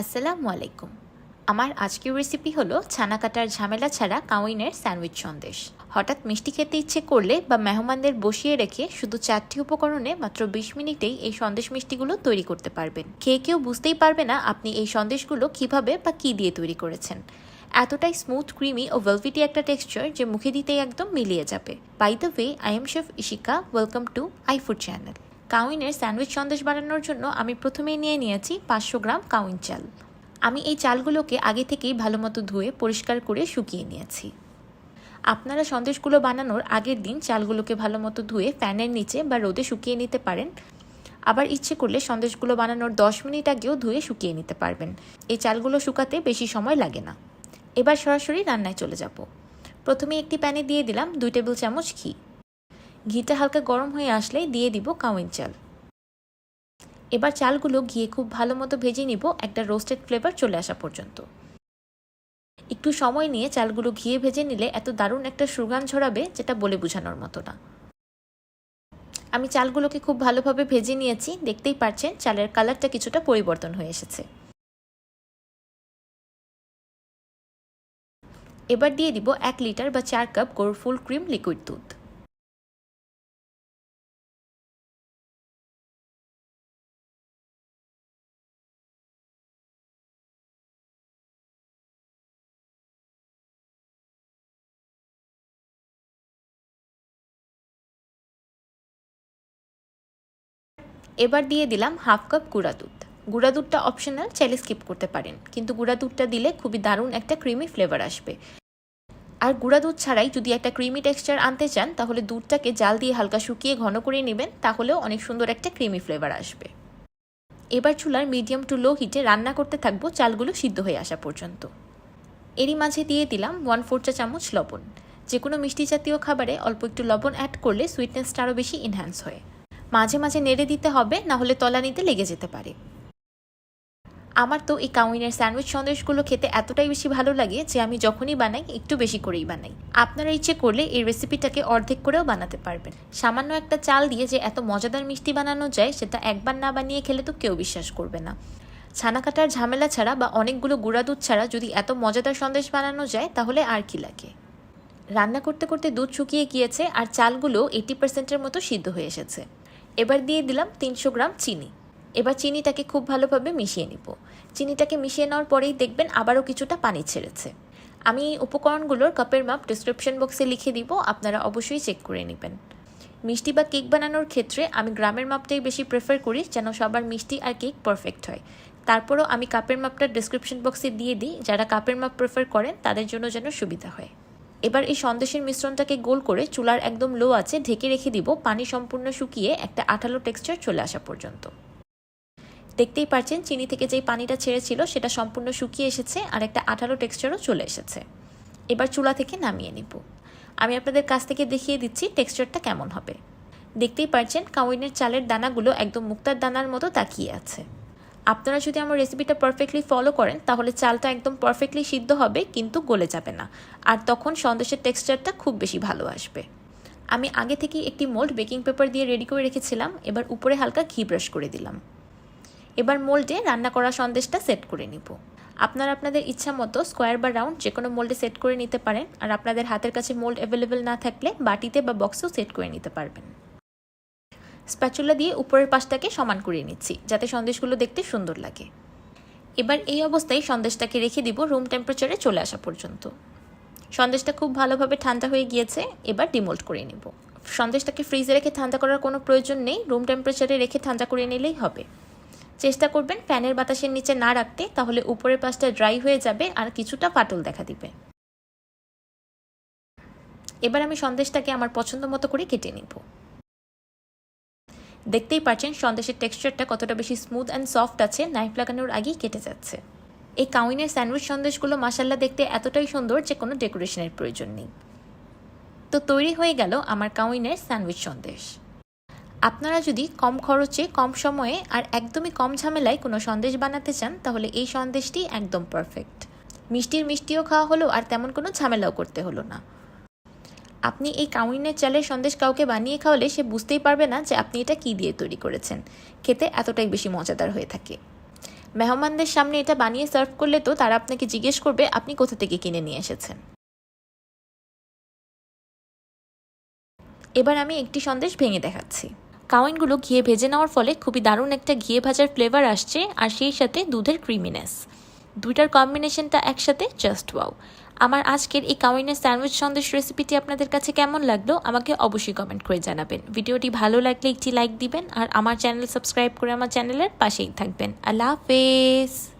আসসালামু আলাইকুম। আমার আজকের রেসিপি হলো ছানা কাটার ঝামেলা ছাড়া কাউইনের স্যান্ডউইচ সন্দেশ। হঠাৎ মিষ্টি খেতে ইচ্ছে করলে বা মেহমানদের বসিয়ে রেখে শুধু চারটি উপকরণে মাত্র বিশ মিনিটেই এই সন্দেশ মিষ্টিগুলো তৈরি করতে পারবেন। খেয়ে কেউ বুঝতেই পারবে না আপনি এই সন্দেশগুলো কীভাবে বা কি দিয়ে তৈরি করেছেন। এতটাই স্মুথ ক্রিমি ও ভেলভিটি একটা টেক্সচার যে মুখে দিতেই একদম মিলিয়ে যাবে। By the way I am chef Ishika welcome to I food channel কাউইনের sandwich sandesh বানানোর জন্য আমি প্রথমেই নিয়ে নিয়েছি পাঁচশো গ্রাম কাউইন চাল। আমি এই চালগুলোকে আগে থেকেই ভালো মতো ধুয়ে, পরিষ্কার করে শুকিয়ে নিয়েছি। আপনারা সন্দেশগুলো বানানোর আগের দিন চালগুলোকে ভালো মতো ধুয়ে ফ্যানের নিচে বা রোদে শুকিয়ে নিতে পারেন। আবার ইচ্ছে করলে সন্দেশগুলো বানানোর দশ মিনিট আগেও ধুয়ে শুকিয়ে নিতে পারবেন। এই চালগুলো শুকাতে বেশি সময় লাগে না। এবার সরাসরি রান্নায় চলে যাব। প্রথমে একটি প্যানে দিয়ে দিলাম দুই টেবিল চামচ ঘি। ঘিটা হালকা গরম হয়ে আসলেই দিয়ে দিব কাউইন চাল। এবার চালগুলো ঘিয়ে খুব ভালো মতো ভেজে নিব, একটা রোস্টেড ফ্লেভার চলে আসা পর্যন্ত। একটু সময় নিয়ে চালগুলো ঘিয়ে ভেজে নিলে এত দারুণ একটা সুগান ছড়াবে যেটা বলে বোঝানোর মতো না। আমি চালগুলোকে খুব ভালোভাবে ভেজে নিয়েছি, দেখতেই পাচ্ছেন চালের কালারটা কিছুটা পরিবর্তন হয়ে এসেছে। এবার দিয়ে দিব এক লিটার বা চার কাপ গরুর ফুল ক্রিম লিকুইড দুধ। এবার দিয়ে দিলাম হাফ কাপ গুঁড়া দুধ। গুঁড়া দুধটা অপশনাল চাইলে স্কিপ করতে পারেন। কিন্তু গুঁড়া দুধটা দিলে খুবই দারুণ একটা ক্রিমি ফ্লেভার আসবে। আর গুঁড়া দুধ ছাড়াই যদি একটা ক্রিমি টেক্সচার আনতে চান, তাহলে দুধটাকে জাল দিয়ে হালকা শুকিয়ে ঘন করে নেবেন, তাহলেও অনেক সুন্দর একটা ক্রিমি ফ্লেভার আসবে। এবার চুলার মিডিয়াম টু লো হিটে রান্না করতে থাকব, চালগুলো সিদ্ধ হয়ে আসা পর্যন্ত। এরই মাঝে দিয়ে দিলাম ওয়ান ফোর চা চামচ লবণ। যে কোনো মিষ্টি জাতীয় খাবারে অল্প একটু লবণ অ্যাড করলে সুইটনেসটা আরও বেশি এনহ্যান্স হয়। মাঝে মাঝে নেড়ে দিতে হবে, না হলে তলানিতে লেগে যেতে পারে। আমার তো এই কাউইনের স্যান্ডউইচ সন্দেশগুলো খেতে এতটাই বেশি ভালো লাগে যে আমি যখনই বানাই, একটু বেশি করেই বানাই। আপনারা ইচ্ছে করলে এই রেসিপিটাকে অর্ধেক করেও বানাতে পারবেন। সামান্য একটা চাল দিয়ে যে এত মজাদার মিষ্টি বানানো যায়, সেটা একবার না বানিয়ে খেলে তো কেউ বিশ্বাস করবে না। ছানা কাটার ঝামেলা ছাড়া বা অনেকগুলো গুঁড়া দুধ ছাড়া যদি এত মজাদার সন্দেশ বানানো যায়, তাহলে আর কি লাগে? রান্না করতে করতে দুধ শুকিয়ে গিয়েছে আর চালগুলো এইটি পার্সেন্টের মতো সিদ্ধ হয়ে এসেছে। এবার দিয়ে দিলাম তিনশো গ্রাম চিনি। এবার চিনিটাকে খুব ভালোভাবে মিশিয়ে নিব। চিনিটাকে মিশিয়ে নেওয়ার পরেই দেখবেন আবারও কিছুটা পানি ছেড়েছে। আমি উপকরণগুলোর কাপের মাপ ডিসক্রিপশন বক্সে লিখে দিব, আপনারা অবশ্যই চেক করে নেবেন। মিষ্টি বা কেক বানানোর ক্ষেত্রে আমি গ্রামের মাপটাই বেশি প্রেফার করি, যেন সবার মিষ্টি আর কেক পারফেক্ট হয়। তারপরও আমি কাপের মাপটা ডিসক্রিপশন বক্সে দিয়ে দিই, যারা কাপের মাপ প্রেফার করেন, তাদের জন্য যেন সুবিধা হয়। এবার এই সন্দেশের মিশ্রণটাকে গোল করে চুলার একদম লো আছে, ঢেকে রেখে দিব, পানি সম্পূর্ণ শুকিয়ে একটা আঠালো টেক্সচার চলে আসা পর্যন্ত। দেখতেই পারছেন, চিনি থেকে যেই পানিটা ছেড়েছিল, সেটা সম্পূর্ণ শুকিয়ে এসেছে আর একটা আঠালো টেক্সচারও চলে এসেছে। এবার চুলা থেকে নামিয়ে নিব। আমি আপনাদের কাছ থেকে দেখিয়ে দিচ্ছি টেক্সচারটা কেমন হবে। দেখতেই পারছেন, কাউইনের চালের দানাগুলো একদম মুক্তার দানার মতো তাকিয়ে আছে। আপনারা যদি আমার রেসিপিটা পারফেক্টলি ফলো করেন, তাহলে চালটা একদম পারফেক্টলি সিদ্ধ হবে, কিন্তু গলে যাবে না। আর তখন সন্দেশের টেক্সচারটা খুব বেশি ভালো আসবে। আমি আগে থেকেই একটি মোল্ড বেকিং পেপার দিয়ে রেডি করে রেখেছিলাম, এবার উপরে হালকা ঘি ব্রাশ করে দিলাম। এবার মোল্ডে রান্না করা সন্দেশটা সেট করে নিব। আপনারা আপনাদের ইচ্ছা মতো স্কোয়ার বা রাউন্ড যে কোনো মোল্ডে সেট করে নিতে পারেন, আর আপনাদের হাতের কাছে মোল্ড অ্যাভেলেবেল না থাকলে বাটিতে বা বক্সেও সেট করে নিতে পারবেন। স্প্যাচুলা দিয়ে উপরের পাশটাকে সমান করিয়ে নিচ্ছি, যাতে সন্দেশগুলো দেখতে সুন্দর লাগে। এবার এই অবস্থায় সন্দেশটাকে রেখে দিব রুম টেম্পারেচারে চলে আসা পর্যন্ত। সন্দেশটা খুব ভালোভাবে ঠান্ডা হয়ে গিয়েছে, এবার ডিমোল্ড করে নেব। সন্দেশটাকে ফ্রিজে রেখে ঠান্ডা করার কোনো প্রয়োজন নেই রুম টেম্পারেচারে রেখে ঠান্ডা করে নিলেই হবে। চেষ্টা করবেন ফ্যানের বাতাসের নিচে না রাখতে, তাহলে উপরের পাশটা ড্রাই হয়ে যাবে আর কিছুটা ফাটল দেখা দিবে। এবার আমি সন্দেশটাকে আমার পছন্দ মতো করে কেটে নিব। দেখতেই পাচ্ছেন সন্দেশের টেক্সচারটা কতটা বেশি স্মুথ অ্যান্ড সফট আছে নাইফ লাগানোর আগেই কেটে যাচ্ছে। এই কাউইনের স্যান্ডউইচ সন্দেশগুলো মাসাল্লা দেখতে এতটাই সুন্দর যে কোনো ডেকোরেশনের প্রয়োজন নেই। তো তৈরি হয়ে গেল আমার কাউইনের স্যান্ডউইচ সন্দেশ। আপনারা যদি কম খরচে, কম সময়ে আর একদমই কম ঝামেলায় কোনো সন্দেশ বানাতে চান, তাহলে এই সন্দেশটি একদম পারফেক্ট মিষ্টির মিষ্টিও খাওয়া হলো আর তেমন কোনো ঝামেলাও করতে হলো না। আপনি এই কাউইনের চালের সন্দেশ কাউকে বানিয়ে খাওয়ালে সে বুঝতেই পারবে না যে আপনি এটা কী দিয়ে তৈরি করেছেন। খেতে এতটাই বেশি মজাদার হয়ে থাকে। মেহমানদের সামনে এটা বানিয়ে সার্ভ করলে তো তারা আপনাকে জিজ্ঞেস করবে, আপনি কোথা থেকে কিনে নিয়ে এসেছেন? এবার আমি একটি সন্দেশ ভেঙে দেখাচ্ছি। কাউইনগুলো ঘিয়ে ভেজে নেওয়ার ফলে খুবই দারুণ একটা ঘিয়ে ভাজার ফ্লেভার আসছে, আর সেই সাথে দুধের ক্রিমিনেস দুইটার কম্বিনেশনটা একসাথে জাস্ট ওয়াও আমার আজকের এই কাউইনের স্যান্ডউইচ সন্দেশ রেসিপিটি আপনাদের কাছে কেমন লাগল, আমাকে অবশ্যই কমেন্ট করে জানাবেন। ভিডিওটি ভালো লাগলে একটি লাইক দিবেন আর আমার চ্যানেল সাবস্ক্রাইব করে আমার চ্যানেলের পাশেই থাকবেন। আল্লাহ হাফেজ!